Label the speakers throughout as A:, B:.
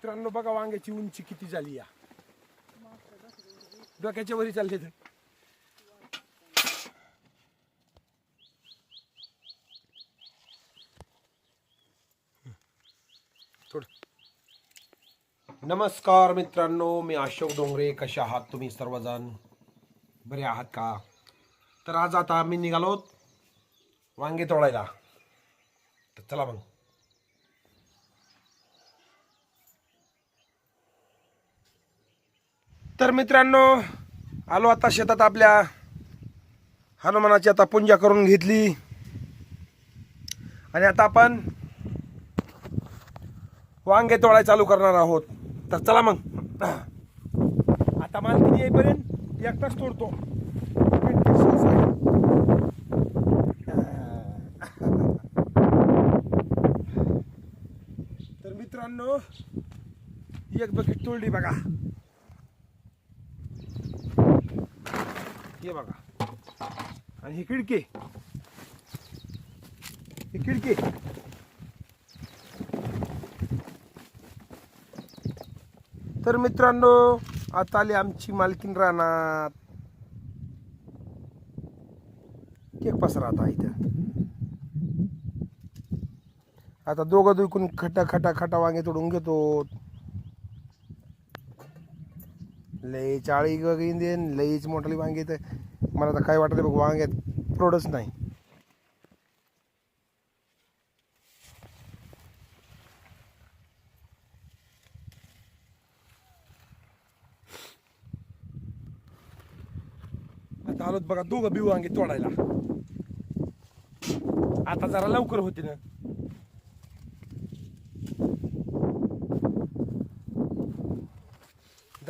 A: मित्रांनो बघा वांग्याची उंची किती झाली या. डोक्याच्या वरी चालले तर. नमस्कार मित्रांनो मी अशोक डोंगरे कसे आहात तुम्ही सर्वजण? बरे आहात का? तर आज आता आम्ही निघालो वांगे तोडायला. तर चला मग. तर मित्रांनो आलो आता शेतात आपल्या हनुमानाची आता पूजा करून घेतली. आणि आता आपण वांगे तोडाय चालू करणार आहोत. तर चला मग. आता मालकीनी येईपर्यंत? एकटाच तोडतो. तर मित्रांनो एक बकेट तोडली बघा. हे बघा. आणि ही खिडकी. ही खिडकी. तर मित्रांनो आता आली आमची मालकीन रानात. केक पसरा आता इथं. आता दोघं दुखून खटा खटा खटा वांगे तोडून घेतो. लई चाळी वगैरे देन लईच मोठाली वांगी तर मला तर काय वाटतं बघ वांग्यात प्रोडच नाही. आता आलोत बघा दोघं बिऊ वांगे तोडायला. आता जरा लवकर होते ना.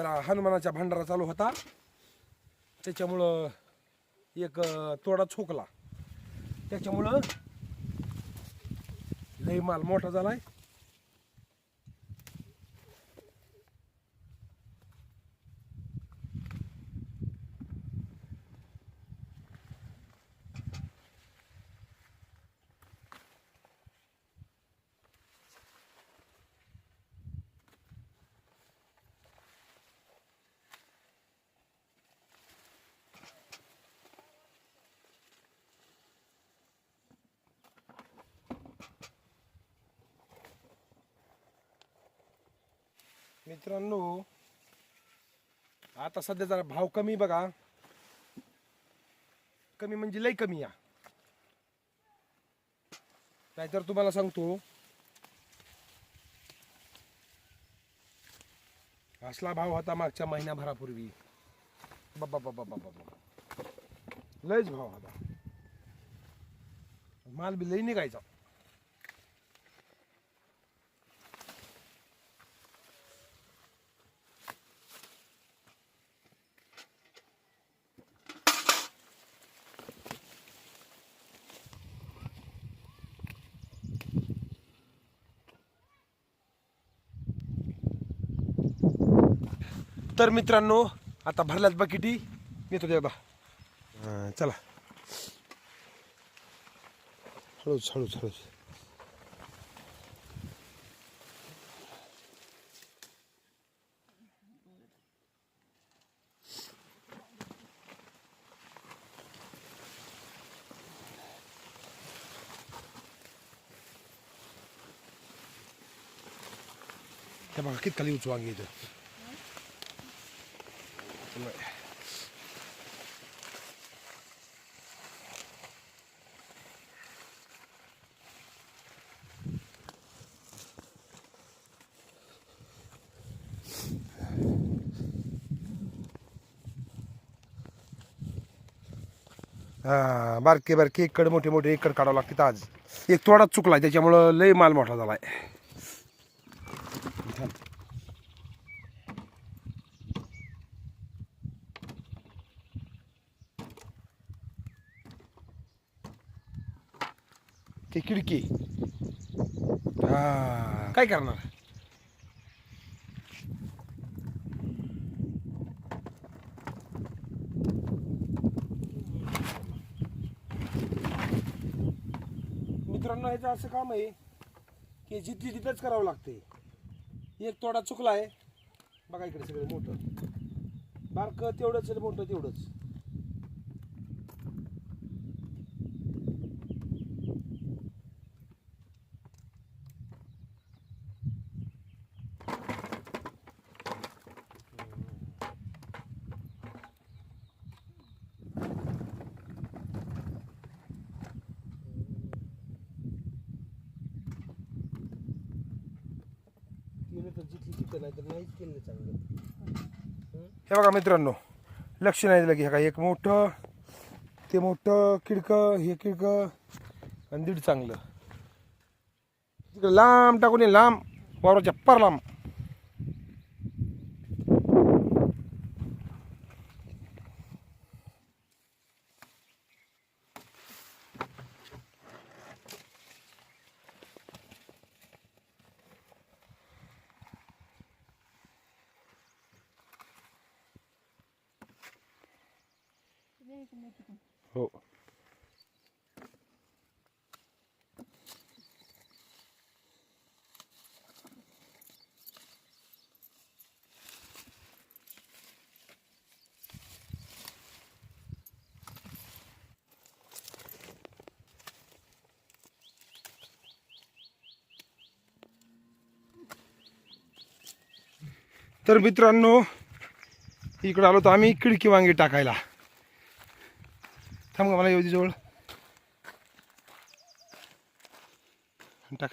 A: जरा हनुमानाचा भांडारा चालू होता. त्याच्यामुळं एक तोडा छोकला त्याच्यामुळं लई माल मोठा झालाय. मित्रांनो आता सध्या जरा भाव कमी बघा. कमी म्हणजे लई कमी या. नाहीतर तुम्हाला सांगतो असला भाव होता मागच्या महिन्याभरापूर्वी. बाबा बाबा बाबा बाबा लयच भाव होता. माल बी लई निघायचा. तर मित्रांनो आता भरल्यात बकिटी. येतो ते बा चला. हळूच हळूच हळूच. त्या बघा किती खाली उचवांगी इथं हा बारके बारके इकड मोठे मोठे इकड काढावं लागते आज एक थोडा चुकलाय त्याच्यामुळं लय माल मोठा झालाय ते खिडकी. हा काय करणार? मित्रांनो ह्याचं असं काम आहे की जिथली तिथंच करावं लागते एक तोडा चुकला आहे. बघा इकडे सगळं मोठं. बारकं तेवढंच मोठं तेवढंच. केलं तर तिथं नाही तर नाहीच केलं चांगलं. हे? बघा मित्रांनो लक्ष नाही दिलं की हे का एक मोठं ते मोठं किडकं हे किडकं आणि दीड चांगलं. तिकडे लांब टाकून ये लांब वावराच्या पार लांब. हो तर मित्रांनो इकडं आलो तर आम्ही खिडकी वांगी टाकायला. थांब का मला येऊ दे जवळ. टाक.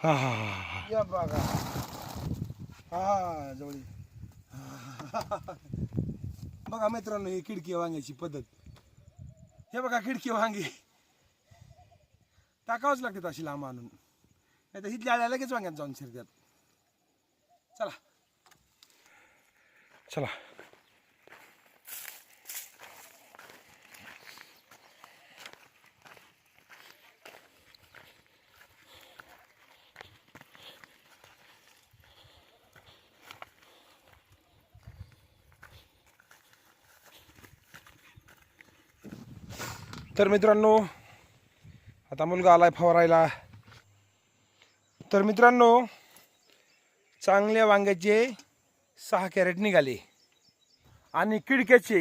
A: हा हा हा हा.
B: या बघा. हा जवळ
A: बघा मित्रांनो ही खिडकी वांग्याची पद्धत. हे बघा खिडकी वांगी. टाकावंच लागते अशी लांब आणून. नाही तर हिथल्या आल्या लगेच वांग्यात जाऊन शिरतात चला. चला. तर मित्रांनो आता मुलगा आलाय फवारायला. तर मित्रांनो चांगल्या वांग्याचे सहा कॅरेट निघाले. आणि किडक्याचे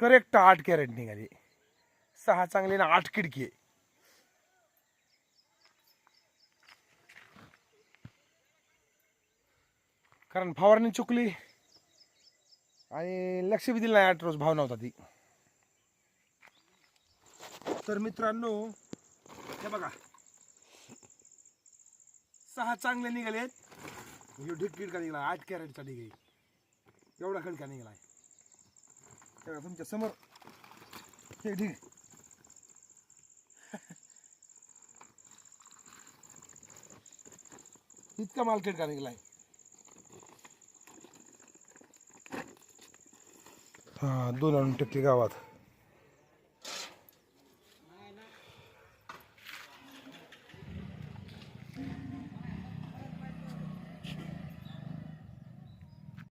A: करेक्ट आठ कॅरेट निघाले. सहा चांगले ना आठ किडके कारण फवारणी चुकली आणि लक्ष बी दिलं नाही आठ रोज भाव नव्हता ती. तर मित्रांनो हे बघा. सहा चांगले निघालेत ह्यो ढीक खिडका निघाला? आठ कॅरेटचा निघाली एवढा खडका निघालाय? हे तुमच्यासमोर हे ढीक इतका माल खिडका निघालाय? हा दोन टक्के गावात.